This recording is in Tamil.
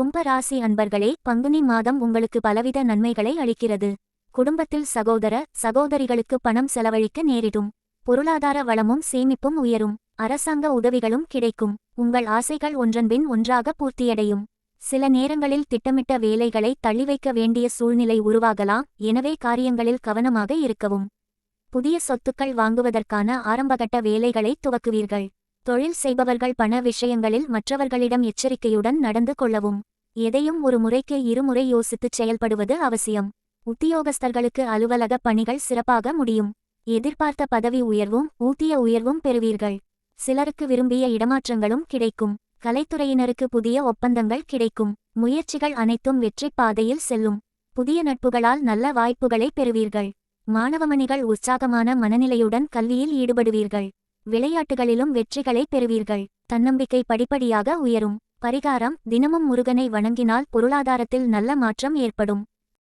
கும்ப ராசி அன்பர்களே பங்குனி மாதம் உங்களுக்கு பலவித நன்மைகளை அளிக்கிறது. குடும்பத்தில் சகோதர சகோதரிகளுக்கு பணம் செலவழிக்க நேரிடும். பொருளாதார வளமும் சேமிப்பும் உயரும். அரசாங்க உதவிகளும் கிடைக்கும். உங்கள் ஆசைகள் ஒன்றன்பின் ஒன்றாக பூர்த்தியடையும். சில நேரங்களில் திட்டமிட்ட வேலைகளை தள்ளிவைக்க வேண்டிய சூழ்நிலை உருவாகலாம். எனவே காரியங்களில் கவனமாக இருக்கவும். புதிய சொத்துக்கள் வாங்குவதற்கான ஆரம்பகட்ட வேலைகளை துவக்குவீர்கள். தொழில் செய்பவர்கள் பண விஷயங்களில் மற்றவர்களிடம் எச்சரிக்கையுடன் நடந்து கொள்ளவும். எதையும் ஒரு முறைக்கு இருமுறை யோசித்துச் செயல்படுவது அவசியம். உத்தியோகஸ்தர்களுக்கு அலுவலக பணிகள் சிறப்பாக முடியும். எதிர்பார்த்த பதவி உயர்வும் ஊதிய உயர்வும் பெறுவீர்கள். சிலருக்கு விரும்பிய இடமாற்றங்களும் கிடைக்கும். கலைத்துறையினருக்கு புதிய ஒப்பந்தங்கள் கிடைக்கும். முயற்சிகள் அனைத்தும் வெற்றிப் பாதையில் செல்லும். புதிய நட்புகளால் நல்ல வாய்ப்புகளை பெறுவீர்கள். மாணவமணிகள் உற்சாகமான மனநிலையுடன் கல்வியில் ஈடுபடுவீர்கள். விளையாட்டுகளிலும் வெற்றிகளை பெறுவீர்கள். தன்னம்பிக்கை படிப்படியாக உயரும். பரிகாரம் தினமும் முருகனை வணங்கினால் பொருளாதாரத்தில் நல்ல மாற்றம் ஏற்படும்.